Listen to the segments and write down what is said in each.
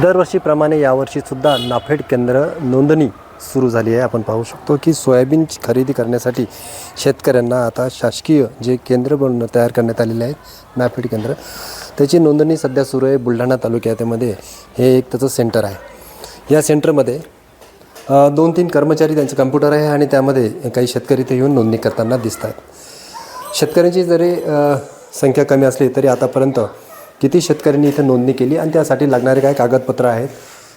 दरवर्षीप्रमाणे यावर्षीसुद्धा नाफेड केंद्र नोंदणी सुरू झाली आहे. आपण पाहू शकतो की सोयाबीनची खरेदी करण्यासाठी शेतकऱ्यांना आता शासकीय जे केंद्र बनवून तयार करण्यात आलेले आहेत नाफेड केंद्र त्याची नोंदणी सध्या सुरू आहे बुलढाणा तालुक्यामध्ये. हे एक त्याचं सेंटर आहे. या सेंटरमध्ये दोन तीन कर्मचारी त्यांचं कम्प्युटर आहे आणि त्यामध्ये काही शेतकरी ते येऊन नोंदणी करताना दिसत आहेत शेतकऱ्यांची जरी संख्या कमी असली तरी आतापर्यंत किती शेतकऱ्यांनी इथं नोंदणी केली आणि त्यासाठी लागणारे काय कागदपत्र आहेत?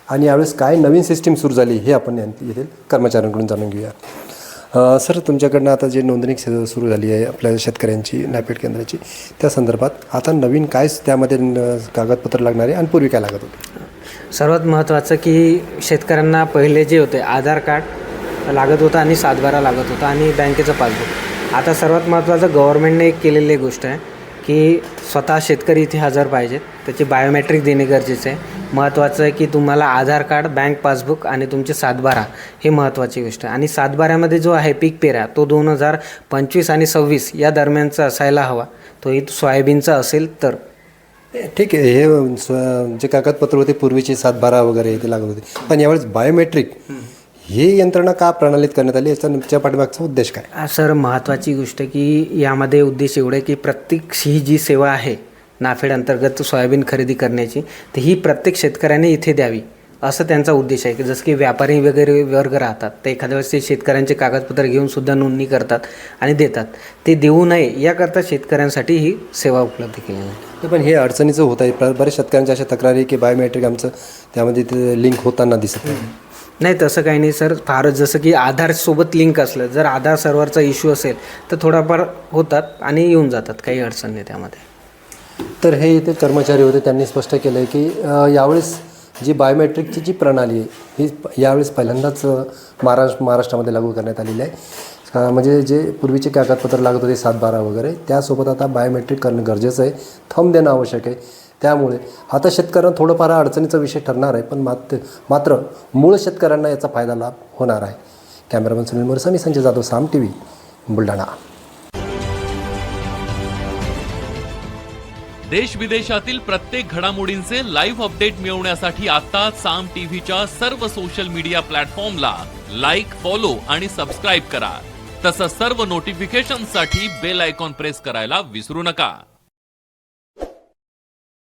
आणि यावेळेस काय नवीन सिस्टीम सुरू झाली हे आपण येथील कर्मचाऱ्यांकडून जाणून घेऊया. सर तुमच्याकडनं आता जे नोंदणी सुरू झाली आहे आपल्या शेतकऱ्यांची नापेड केंद्राची त्या संदर्भात आता नवीन काय त्यामध्ये न- कागदपत्र लागणारे आणि पूर्वी काय लागत होते? सर्वात महत्त्वाचं की शेतकऱ्यांना पहिले जे होते आधार कार्ड लागत होतं आणि सातबारा लागत होता आणि बँकेचं पासबुक. आता सर्वात महत्त्वाचं गव्हर्मेंटने एक केलेली गोष्ट आहे. की स्वतः शेतकरी इथे हजर पाहिजेत. त्याची बायोमेट्रिक देणे गरजेचं आहे. महत्त्वाचं आहे की तुम्हाला आधार कार्ड बँक पासबुक आणि तुमचे सातबारा हे महत्त्वाची गोष्ट आहे. आणि सातबाऱ्यामध्ये जो आहे पीक पेरा तो दोन हजार पंचवीस आणि सव्वीस या दरम्यानचा असायला हवा. तोही सोयाबीनचा असेल तर. ठीक आहे हे स्व- जे कागदपत्र होते पूर्वीचे सातबारा वगैरे ते लागत होते. पण यावेळेस बायोमेट्रिक ही यंत्रणा का प्रणालीत करण्यात आली याच्या पाठीमागचा उद्देश काय? सर महत्त्वाची गोष्ट की यामध्ये उद्देश एवढे की प्रत्येक ही जी सेवा आहे नाफेड अंतर्गत सोयाबीन खरेदी करण्याची तर ही प्रत्येक शेतकऱ्याने इथे द्यावी असं त्यांचा उद्देश आहे. की जसं की व्यापारी वगैरे वर्ग राहतात तर एखाद्या वेळेस ते शेतकऱ्यांचे कागदपत्र घेऊन सुद्धा नोंदणी करतात आणि देतात. ते देऊ नये याकरता शेतकऱ्यांसाठी ही सेवा उपलब्ध केली आहे नाही, पण हे अडचणीचं होत आहे. बऱ्याच शेतकऱ्यांच्या अशा तक्रारी की बायोमेट्रिक आमचं त्यामध्ये ते लिंक होताना दिसत नाही तसं काही नाही सर. फारच जसं की आधारसोबत लिंक असलं जर आधार सर्व्हरचा इश्यू असेल तर थोडाफार होतात आणि येऊन जातात काही अडचण नाही त्यामध्ये. तर हे इथे कर्मचारी होते त्यांनी स्पष्ट केलं आहे की यावेळेस जी बायोमेट्रिकची जी प्रणाली आहे ही यावेळेस पहिल्यांदाच महाराष्ट्र महाराष्ट्रामध्ये लागू करण्यात आलेली आहे. म्हणजे जे पूर्वीचे कागदपत्र लागत होते सात बारा वगैरे त्यासोबत आता बायोमेट्रिक करणं गरजेचं आहे. थंब देणं आवश्यक आहे. त्यामुळे आता शेतकऱ्यांना थोडंफार अडचणीचा विषय ठरणार आहे पण मात्र मात्र मूळ शेतकऱ्यांना याचा फायदा लाभ होणार आहे. कॅमेरामन सुनील मोरसा मी संजय जाधव साम टी व्ही बुलढाणा. देश विदेशातील प्रत्येक घडामोडींचे लाईव्ह अपडेट मिळवण्यासाठी आता साम टीव्हीच्या सर्व सोशल मीडिया प्लॅटफॉर्मला लाईक फॉलो आणि सबस्क्राईब करा. तसंच सर्व नोटिफिकेशनसाठी बेल आयकॉन प्रेस करायला विसरू नका.